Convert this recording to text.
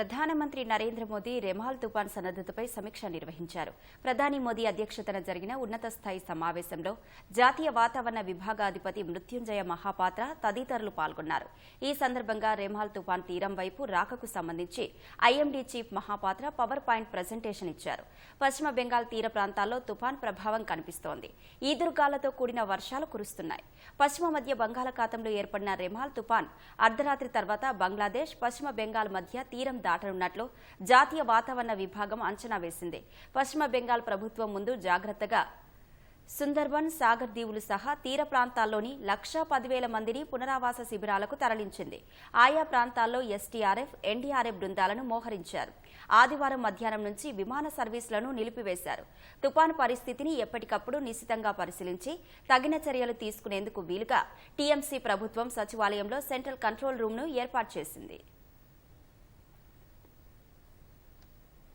ప్రధానమంత్రి నరేంద్ర మోదీ రెమాల్ తుపాన్ సన్నద్దతపై సమీక్ష నిర్వహించారు. ప్రధాని మోదీ అధ్యక్షతన జరిగిన ఉన్నత స్థాయి సమావేశంలో జాతీయ వాతావరణ విభాగాధిపతి మృత్యుంజయ మహాపాత్ర తదితరులు పాల్గొన్నారు. ఈ సందర్భంగా రెమాల్ తుపాన్ తీరం వైపు రాకకు సంబంధించి IMD chief Mohapatra power point presentation ఇచ్చారు. పశ్చిమ బెంగాల్ తీర ప్రాంతాల్లో తుపాన్ ప్రభావం కనిపిస్తోంది. ఈదురుగాలతో కూడిన వర్షాలు కురుస్తున్నాయి. పశ్చిమ మధ్య బంగాళాఖాతంలో ఏర్పడిన రెమాల్ తుపాన్ అర్ధరాత్రి తర్వాత బంగ్లాదేశ్ పశ్చిమ బెంగాల్ మధ్య తీరం దాటనున్నట్లు జాతీయ వాతావరణ విభాగం అంచనా వేసింది. పశ్చిమ బెంగాల్ ప్రభుత్వం ముందు జాగ్రత్తగా సుందర్బన్ సాగర్ దీవులు సహా తీర ప్రాంతాల్లోని లక్షా పదివేల మందిని పునరావాస శిబిరాలకు తరలించింది. ఆయా ప్రాంతాల్లో ఎస్టీఆర్ఎఫ్ ఎన్డీఆర్ఎఫ్ బృందాలను మోహరించారు. ఆదివారం మధ్యాహ్నం నుంచి విమాన సర్వీసులను నిలిపివేశారు. తుపాను పరిస్థితిని ఎప్పటికప్పుడు నిశితంగా పరిశీలించి తగిన చర్యలు తీసుకునేందుకు వీలుగా టీఎంసీ ప్రభుత్వం సచివాలయంలో సెంట్రల్ కంట్రోల్ రూమ్ను ఏర్పాటు చేసింది.